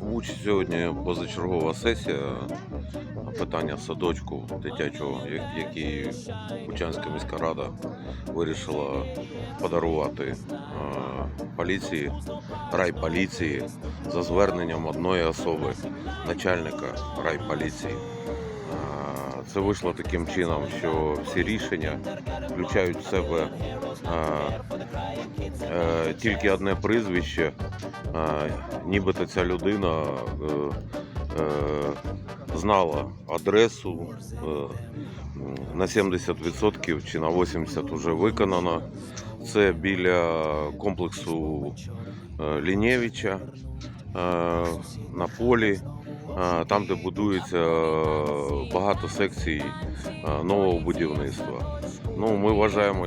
В сьогодні позачергова сесія питання садочку дитячого, який Бучанська міська рада вирішила подарувати е, поліції, райполіції за зверненням одної особи, начальника райполіції. Це вийшло таким чином, що всі рішення включають в себе е, е, тільки одне прізвище, е, нібито ця людина е, е, знала адресу на 70% чи на 80% вже виконано. Це біля комплексу Лінєвича на полі, там, де будується е, багато секцій е, нового будівництва. Ну, ми вважаємо,